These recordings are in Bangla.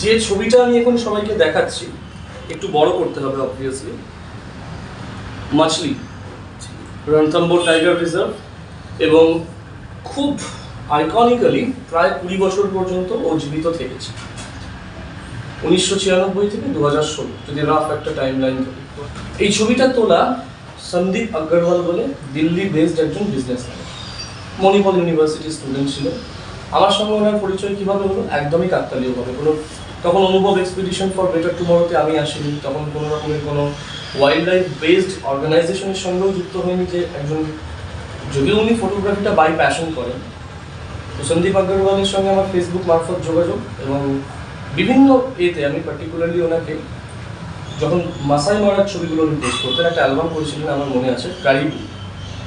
যে ছবিটা আমি এখন সবাইকে দেখাচ্ছি, একটু বড় করতে হবে obviously mostly Ranthambore tiger reserve এবং খুব আইকনিক্যালি প্রায় কুড়ি বছর পর্যন্ত ও জীবিত থেকেছে। উনিশশো ছিয়ানব্বই থেকে দু হাজার ষোলো, যদি রাফ একটা টাইম লাইন এই ছবিটা তোলা সন্দীপ আগ্রওয়াল বলে দিল্লি বেসড একজন বিজনেসম্যান মণিপাল ইউনিভার্সিটির স্টুডেন্ট ছিল আমার সঙ্গে ওনার পরিচয় কীভাবে হলো? একদমই কাকতালীয়ভাবে। কোনো তখন অনুভব এক্সপিডিশন ফর বেটার টুমোরোতে আমি আসিনি। তখন কোনো রকমের কোনো ওয়াইল্ড লাইফ বেসড অর্গানাইজেশনের সঙ্গেও যুক্ত হয়নি যে একজন যদিও উনি ফটোগ্রাফিটা বাই প্যাশন করেন। তো সন্দীপ আগ্রওয়ালের সঙ্গে আমার ফেসবুক মারফত যোগাযোগ এবং বিভিন্ন এতে আমি পার্টিকুলারলি ওনাকে যখন মাসাই মারার ছবিগুলো উনি পোস্ট করতেন, একটা অ্যালবাম করেছিলেন, আমার মনে আছে, কারিবু।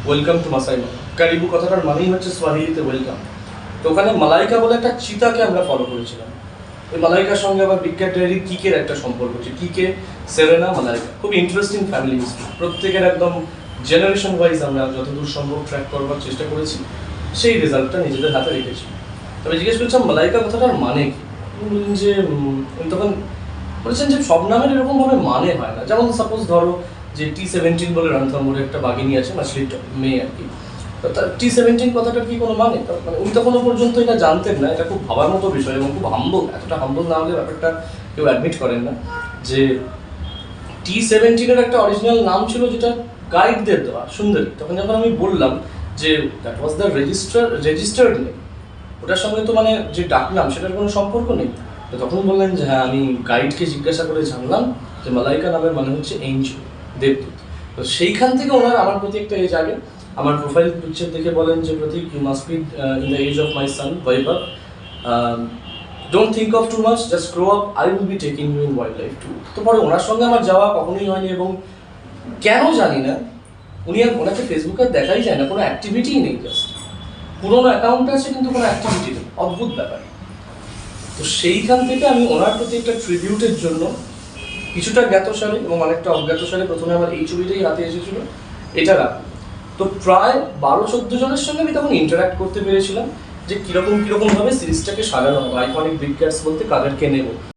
ওয়েলকাম টু মাসাই মারা কারিবু কথাটার মানেই হচ্ছে সোয়াহিলিতে ওয়েলকাম তো ওখানে মালাইকা বলে একটা চিতাকে আমরা ফলো করেছিলাম। ওই মালাইকার সঙ্গে আবার বিজ্ঞান ডায়েরি কিকের একটা সম্পর্ক আছে কিকে, সেরেনা, মালাইকা। খুব ইন্টারেস্টিং ফ্যামিলি হিস্ট্রি প্রত্যেকের একদম জেনারেশন ওয়াইজ আমরা যতদূর সম্ভব ট্র্যাক করবার চেষ্টা করেছি, সেই রেজাল্টটা নিজেদের হাতে রেখেছি। তবে জিজ্ঞেস করছিলাম, মালাইকা কথাটার মানে কি? বললেন যে তখন বলেছেন যে সব নামের এরকমভাবে মানে হয় না। যেমন সাপোজ ধরো যে টি সেভেন্টিন বলে রণথম্বরে একটা বাঘিনী আছে মাছলির মেয়ে আর কি। টি সেভেন্টিন কথাটার কি কোনো মানে? মানে উনি তখনও পর্যন্ত এটা জানতেন না, এটা খুব ভাবার মতো বিষয় এবং খুব হাম্বল এতটা হাম্বল না হলে ব্যাপারটা কেউ অ্যাডমিট করেন না। যে টি সেভেন্টিনের একটা অরিজিনাল নাম ছিল যেটা গাইডদের দেওয়া, সুন্দরী। তখন যখন আমি বললাম যে that was the register registered name ওটার সঙ্গে তো মানে যে ডাকনাম সেটার কোনো সম্পর্ক নেই। তো তখন বললেন যে হ্যাঁ আমি গাইডকে জিজ্ঞাসা করে জানলাম যে মালাইকা নামের মানে হচ্ছে এঞ্জেল দেবদূত। তো সেইখান থেকে ওনার আমার প্রতি একটা এজ আগে আমার প্রোফাইল পিকচার দেখে বলেন যে Prateek you must be in the age of my son Vaibhav don't think of too much just grow up I will be taking you in wildlife too তো পরে ওনার সঙ্গে আমার যাওয়া কখনোই হয়নি এবং কেন জানি না, উনি আর ওনাকে ফেসবুকে দেখাই যায় না, কোনো অ্যাক্টিভিটিই নেই জাস্ট পুরোনো অ্যাকাউন্ট আছে কিন্তু কোনো অ্যাক্টিভিটি নেই, অদ্ভুত ব্যাপার। তো সেইখান থেকে আমি ওনার প্রতি একটা ট্রিবিউটের জন্য কিছুটা জ্ঞাতসারে এবং অনেকটা অজ্ঞাতসারে প্রথমে আমার এই ছবিটাই হাতে এসেছিল, এটা রাখি তো প্রায় বারো, চোদ্দ জনের সঙ্গে আমি তখন ইন্টারাক্ট করতে পেরেছিলাম যে কীরকম কীরকম ভাবে সিরিজটাকে সাজানো হবে আইকনিক বিগ ক্যাটস বলতে কাদেরকে নেব।